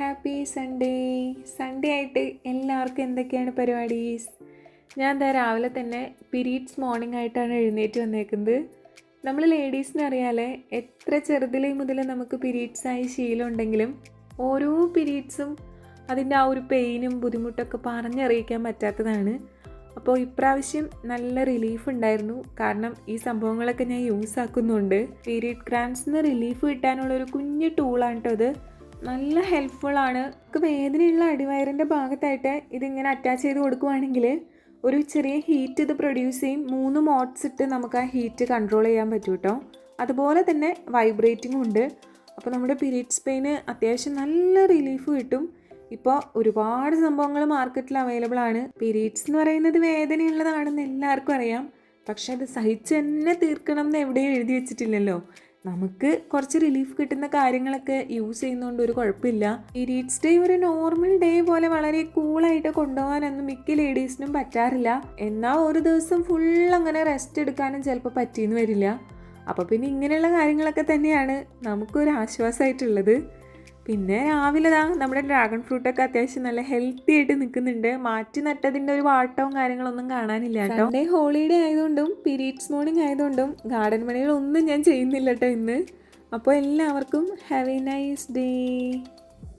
Happy Sunday. Sunday ആയിട്ട് എല്ലാവർക്കും എന്തൊക്കെയാണ് പരിപാടീസ്? ഞാൻ എന്താ രാവിലെ തന്നെ പിരീഡ്സ് മോർണിംഗ് ആയിട്ടാണ് എഴുന്നേറ്റ് വന്നേക്കുന്നത്. നമ്മൾ ലേഡീസിന് അറിയാലേ എത്ര ചെറുതിലേ മുതൽ നമുക്ക് പീരീഡ്സ് ആയി ശീലം ഉണ്ടെങ്കിലും ഓരോ പിരീഡ്സും അതിന്റെ ആ ഒരു പെയിനും ബുദ്ധിമുട്ടൊക്കെ പറഞ്ഞറിയിക്കാൻ പറ്റാത്തതാണ്. അപ്പോൾ ഇപ്രാവശ്യം നല്ല റിലീഫ് ഉണ്ടായിരുന്നു. കാരണം ഈ സംഭവങ്ങളൊക്കെ ഞാൻ യൂസ് ആക്കുന്നുണ്ട്. പീരീഡ് ക്രാൻസിന് റിലീഫ് കിട്ടാനുള്ള ഒരു കുഞ്ഞു ടൂളാണ് കേട്ടോ ഇത്. നല്ല ഹെൽപ്ഫുൾ ആണ്. നമുക്ക് വേദനയുള്ള അടിവയറിന്റെ ഭാഗത്തായിട്ട് ഇതിങ്ങനെ അറ്റാച്ച് ചെയ്ത് കൊടുക്കുവാണെങ്കിൽ ഒരു ചെറിയ ഹീറ്റ് ഇത് പ്രൊഡ്യൂസ് ചെയ്യും. മൂന്ന് മോഡ്സ് ഇട്ട് നമുക്ക് ആ ഹീറ്റ് കൺട്രോൾ ചെയ്യാൻ പറ്റും കേട്ടോ അതുപോലെ തന്നെ വൈബ്രേറ്റിംഗും ഉണ്ട്. അപ്പോൾ നമ്മുടെ പീരീഡ്സ് പെയിന് അത്യാവശ്യം നല്ല റിലീഫ് കിട്ടും. ഇപ്പോൾ ഒരുപാട് സംഭവങ്ങൾ മാർക്കറ്റിൽ അവൈലബിൾ ആണ്. പീരീഡ്സ് എന്ന് പറയുന്നത് വേദനയുള്ളതാണെന്ന് എല്ലാവർക്കും അറിയാം. പക്ഷേ അത് സഹിച്ച് തന്നെ തീർക്കണം എന്ന് എവിടെയും എഴുതി വെച്ചിട്ടില്ലല്ലോ. നമുക്ക് കുറച്ച് റിലീഫ് കിട്ടുന്ന കാര്യങ്ങളൊക്കെ യൂസ് ചെയ്യുന്നതുകൊണ്ട് ഒരു കുഴപ്പമില്ല. പീരീഡ്സ് ഡേ ഒരു നോർമൽ ഡേ പോലെ വളരെ കൂളായിട്ട് കൊണ്ടുപോകാനൊന്നും മിക്ക ലേഡീസിനും പറ്റാറില്ല. എന്നാൽ ഒരു ദിവസം ഫുൾ അങ്ങനെ റെസ്റ്റ് എടുക്കാനും ചിലപ്പോൾ പറ്റിയെന്ന് വരില്ല. അപ്പോൾ പിന്നെ ഇങ്ങനെയുള്ള കാര്യങ്ങളൊക്കെ തന്നെയാണ് നമുക്കൊരു ആശ്വാസമായിട്ടുള്ളത്. പിന്നെ രാവിലെ ദാ നമ്മുടെ ഡ്രാഗൺ ഫ്രൂട്ടൊക്കെ അത്യാവശ്യം നല്ല ഹെൽത്തി ആയിട്ട് നിൽക്കുന്നുണ്ട്. മാറ്റി നട്ടതിന്റെ ഒരു വാട്ടവും കാര്യങ്ങളൊന്നും കാണാനില്ല കേട്ടോ. ഡേ ഹോളിഡേ ആയതുകൊണ്ടും പീരീഡ്സ് മോർണിംഗ് ആയതുകൊണ്ടും ഗാർഡൻ പണികളൊന്നും ഞാൻ ചെയ്യുന്നില്ല കേട്ടോ ഇന്ന്. അപ്പോൾ എല്ലാവർക്കും ഹാവ് എ നൈസ് ഡേ